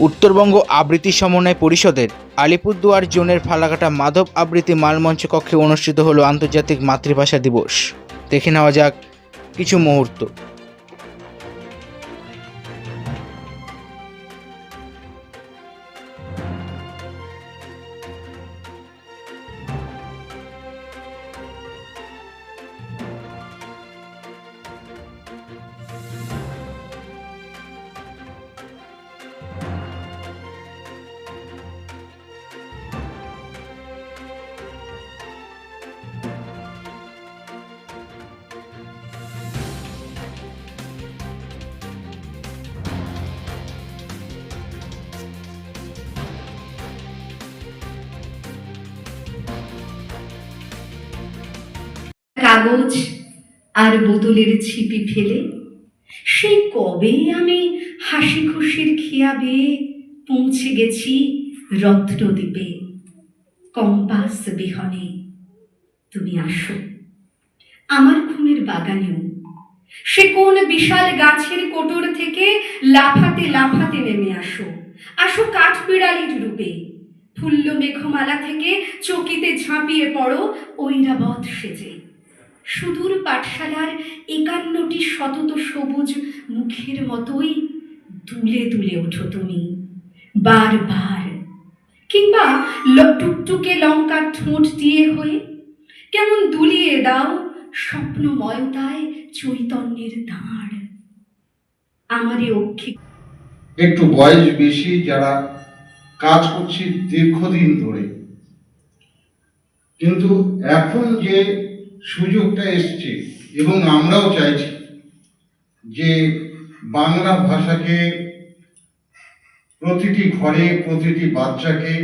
উত্তরবঙ্গ আবৃত্তি সমন্বয় পরিষদের আলিপুরদুয়ার জোনের ফালাকাটা মাধব আবৃত্তি মালমঞ্চ কক্ষে অনুষ্ঠিত হলো আন্তর্জাতিক মাতৃভাষা দিবস। দেখে নেওয়া যাক কিছু মুহূর্ত। কাগজ আর বোতলের ছিপি ফেলে, সেই কবে আমি হাসি খুশির খেয়াবে পৌঁছে গেছি রত্নদ্বীপে, কম্পাস বিহনে। তুমি আসো, আমার ঘুমের বাগানেও। সে কোন বিশাল গাছের কোটর থেকে লাফাতে লাফাতে নেমে আসো। আসো কাঠবিড়ালির রূপে। ফুল্ল মেঘমালা থেকে চকিতে ঝাঁপিয়ে পড়ো ঐরাবত সেজে। সুদূর পাঠশালার একান্নটি শতত সবুজ মুখের মতোই দুলে দুলে ওঠো তুমি। বারবার। কিংবা টুকটুকে লঙ্কা ঠোঁট দিয়ে হয়ে কেমন দুলিয়ে দাও স্বপ্নময়তায় চৈতন্যের দাঁড় আমারে অক্ষি একটু বয়স বেশি যারা কাজ করছি দীর্ঘদিন ধরে। কিন্তু এখন যে সুযোগটা এসছে এবং আমরাও চাইছি যে বাংলা ভাষাকে প্রতিটি ঘরে প্রতিটি বাচ্চাকে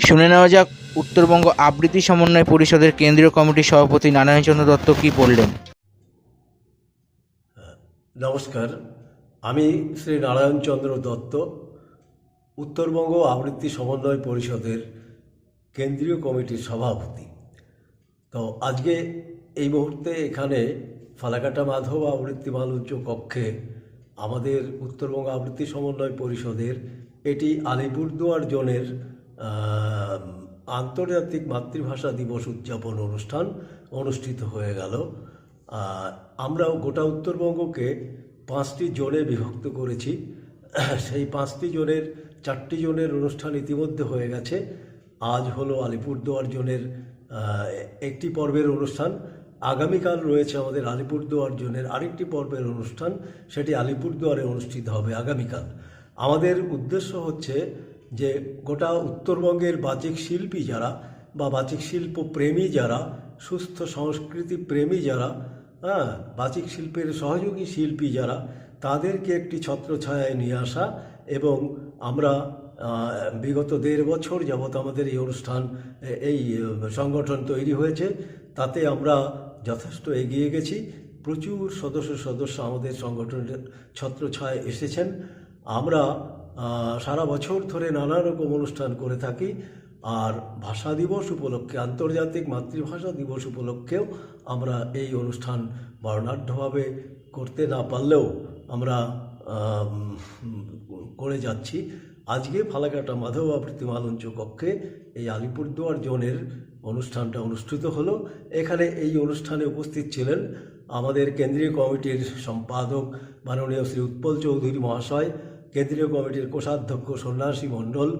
শুনে নেওয়া যাক উত্তরবঙ্গ আবৃত্তি সমন্বয় পরিষদের কেন্দ্রীয় কমিটির সভাপতি নারায়ণচন্দ্র দত্ত কী বললেন। নমস্কার। আমি শ্রী নারায়ণচন্দ্র দত্ত উত্তরবঙ্গ আবৃত্তি সমন্বয় পরিষদের কেন্দ্রীয় কমিটির সভাপতি। তো আজকে এই মুহূর্তে এখানে ফালাকাটা মাধব আবৃত্তি মালুজ্য কক্ষে আমাদের উত্তরবঙ্গ আবৃত্তি সমন্বয় পরিষদের এটি আলিপুরদুয়ার জোনের আন্তর্জাতিক মাতৃভাষা দিবস উদযাপন অনুষ্ঠান অনুষ্ঠিত হয়ে গেল। আমরাও গোটা উত্তরবঙ্গকে পাঁচটি জোনে বিভক্ত করেছি। সেই পাঁচটি জোনের, চারটি জোনের অনুষ্ঠান ইতিমধ্যে হয়ে গেছে। আজ হলো আলিপুরদুয়ার জোনের একটি পর্বের অনুষ্ঠান। আগামীকাল রয়েছে আমাদের আলিপুরদুয়ার জোনের আরেকটি পর্বের অনুষ্ঠান। সেটি আলিপুরদুয়ারে অনুষ্ঠিত হবে আগামীকাল। আমাদের উদ্দেশ্য হচ্ছে যে গোটা উত্তরবঙ্গের বাচিক শিল্পী যারা বা বাচিক শিল্প প্রেমী যারা, সুস্থ সংস্কৃতি প্রেমী যারা হ্যাঁ বাচিক শিল্পের সহযোগী শিল্পী যারা, তাদেরকে একটি ছত্রছায়ায় নিয়ে আসা এবং আমরা বিগত দেড় বছর যাবৎ আমাদের এই অনুষ্ঠান, এই সংগঠন তৈরি হয়েছে। তাতে আমরা যথেষ্ট এগিয়ে গেছি। প্রচুর সদস্য সদস্য আমাদের সংগঠনের ছত্রছায়ায় এসেছেন। আমরা সারা বছর ধরে নানা রকম অনুষ্ঠান করে থাকি। আর ভাষা দিবস উপলক্ষে, আন্তর্জাতিক মাতৃভাষা দিবস উপলক্ষেও আমরা এই অনুষ্ঠান বর্ণাঢ্যভাবে করতে না পারলেও আমরা করে যাচ্ছি। আজকে ফালাকাটা মাধব মালঞ্চ কক্ষে এই আলিপুরদুয়ার জোনের অনুষ্ঠানটা অনুষ্ঠিত হলো। এখানে এই অনুষ্ঠানে উপস্থিত ছিলেন আমাদের কেন্দ্রীয় কমিটির সম্পাদক মাননীয় শ্রী উৎপল চৌধুরী মহাশয়, কেন্দ্রীয় কমিটির কোষাধ্যক্ষ সন্ন্যাসী মণ্ডল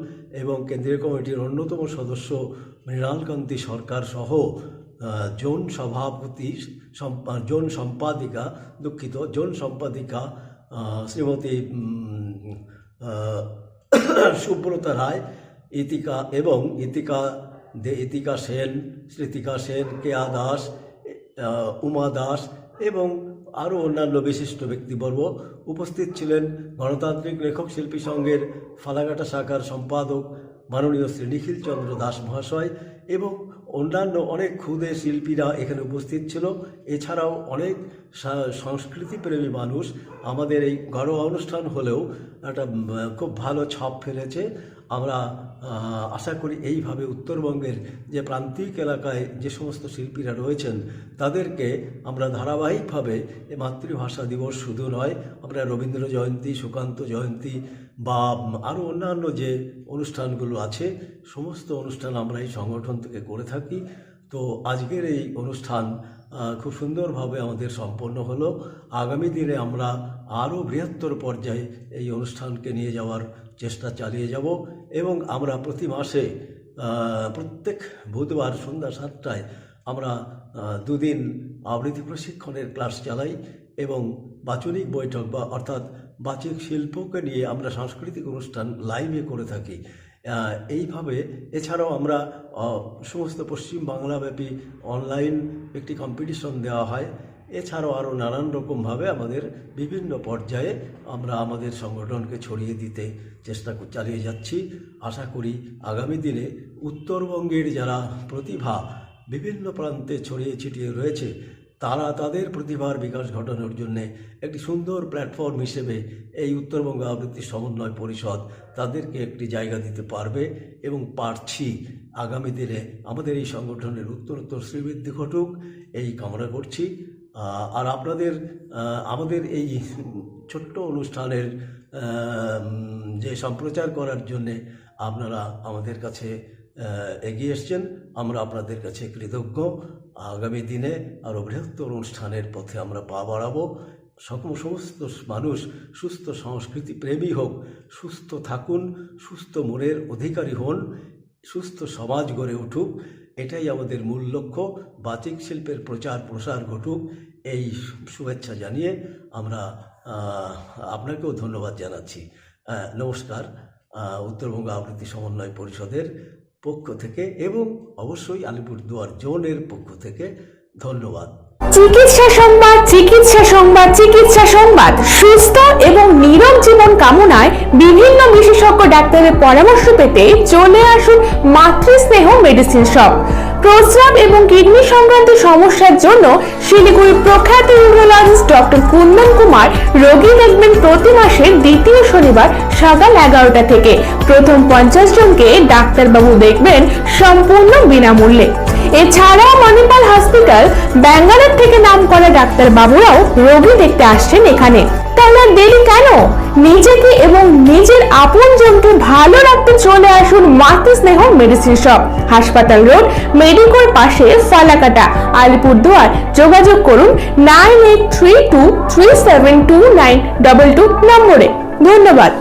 এবং কেন্দ্রীয় কমিটির অন্যতম সদস্য মৃণালকান্তি সরকার সহ জোন সভাপতি জোন সম্পাদিকা, দুঃখিত, জোন সম্পাদিকা শ্রীমতী সুব্রতা রায়, ইতিকা এবং ইতিকা দে, ইতিকা সেন, স্মৃতিকা সেন, কেয়া দাস উমা দাস এবং আরও অন্যান্য বিশিষ্ট ব্যক্তিবর্গ উপস্থিত ছিলেন। গণতান্ত্রিক লেখক শিল্পী সংঘের ফালাঘাটা শাখার সম্পাদক মাননীয় শ্রী নিখিল চন্দ্র দাস মহাশয় এবং অন্যান্য অনেক ক্ষুদে শিল্পীরা এখানে উপস্থিত ছিল। এছাড়াও অনেক সংস্কৃতিপ্রেমী মানুষ আমাদের এই ঘরোয়া অনুষ্ঠান হলেও একটা খুব ভালো ছাপ ফেলেছে। আমরা আশা করি এইভাবে উত্তরবঙ্গের যে প্রান্তিক এলাকায় যে সমস্ত শিল্পীরা রয়েছেন, তাদেরকে আমরা ধারাবাহিকভাবে এই মাতৃভাষা দিবস শুধু নয়, আমরা রবীন্দ্র জয়ন্তী, সুকান্ত জয়ন্তী বা আরও অন্যান্য যে অনুষ্ঠানগুলো আছে, সমস্ত অনুষ্ঠান আমরা এই সংগঠন থেকে করে থাকি। তো আজকের এই অনুষ্ঠান খুব সুন্দরভাবে আমাদের সম্পন্ন হলো। আগামী দিনে আমরা আরও বৃহত্তর পর্যায়ে এই অনুষ্ঠানকে নিয়ে যাওয়ার চেষ্টা চালিয়ে যাব। এবং আমরা প্রতি মাসে প্রত্যেক বুধবার সন্ধ্যা সাতটায় আমরা দুদিন আবৃত্তি প্রশিক্ষণের ক্লাস চালাই এবং বাচনিক বৈঠক বা অর্থাৎ বাচিক শিল্পকে নিয়ে আমরা সাংস্কৃতিক অনুষ্ঠান লাইভে করে থাকি। এইভাবে এছাড়াও আমরা সমস্ত পশ্চিম বাংলাব্যাপী অনলাইন একটি কম্পিটিশন দেওয়া হয়। এছাড়াও আরও নানান রকমভাবে আমাদের বিভিন্ন পর্যায়ে আমরা আমাদের সংগঠনকে ছড়িয়ে দিতে চেষ্টা চালিয়ে যাচ্ছি। আশা করি আগামী দিনে উত্তরবঙ্গের যারা প্রতিভা বিভিন্ন প্রান্তে ছড়িয়ে ছিটিয়ে রয়েছে, তারা তাদের প্রতিভার বিকাশ ঘটানোর জন্যে একটি সুন্দর প্ল্যাটফর্ম হিসেবে এই উত্তরবঙ্গ আবৃত্তি সমন্বয় পরিষদ তাদেরকে একটি জায়গা দিতে পারবে এবং পারছি আগামী দিনে আমাদের এই সংগঠনের উত্তরোত্তর শ্রীবৃদ্ধি ঘটুক, এই কামনা করছি। আর আপনাদের আমাদের এই ছোট্ট অনুষ্ঠানের যে সম্প্রচার করার জন্যে আপনারা আমাদের কাছে এগিয়ে এসছেন। আমরা আপনাদের কাছে কৃতজ্ঞ। আগামী দিনে আরও বৃহত্তর অনুষ্ঠানের পথে আমরা পা বাড়াবো। সকল সমস্ত মানুষ সুস্থ সংস্কৃতি প্রেমী হোক, সুস্থ থাকুন, সুস্থ মনের অধিকারী হন, সুস্থ সমাজ গড়ে উঠুক। এটাই আমাদের মূল লক্ষ্য। বাতিক শিল্পের প্রচার প্রসার ঘটুক, এই শুভেচ্ছা জানিয়ে আমরা আপনাকেও ধন্যবাদ জানাচ্ছি। নমস্কার। উত্তরবঙ্গ আবৃত্তি সমন্বয় পরিষদের পক্ষ থেকে এবং অবশ্যই আলিপুরদুয়ার জোনের পক্ষ থেকে ধন্যবাদ। চিকিৎসা সংবাদ চিকিৎসা সংবাদ চিকিৎসা সংবাদ। সুস্থ এবং নীরব জীবন কামনায় বিভিন্ন বিশেষজ্ঞ ডাক্তারের পরামর্শ পেতে চলে আসুন মাতৃস্নেহ মেডিসিন শপ। প্রস্রাব এবং কিডনি সংক্রান্ত সমস্যার জন্য শিলিগুড়ির প্রখ্যাত ইউরোলজিস্ট ডক্টর কুন্দন কুমার রোগী দেখবেন প্রতি মাসের দ্বিতীয় শনিবার সকাল এগারোটা থেকে। প্রথম পঞ্চাশ জনকে ডাক্তারবাবু দেখবেন সম্পূর্ণ বিনামূল্যে। এছাড়াও মণিপাল হসপিটাল ব্যাঙ্গালোর থেকে নাম করা ডাক্তার বাবুরাও রোগী দেখতে আসছেন এখানে। তাহলে দেরি কেন? নিজেকে এবং নিজের আপনজনকে ভালো রাখতে চলে আসুন মাতৃ স্নেহ মেডিসিন শপ। হাসপাতাল রোড, মেডিকোর পাশে ফালাকাটা, আলিপুরদুয়ার। যোগাযোগ করুন nine eight three two three seven two nine double two নম্বরে। ধন্যবাদ।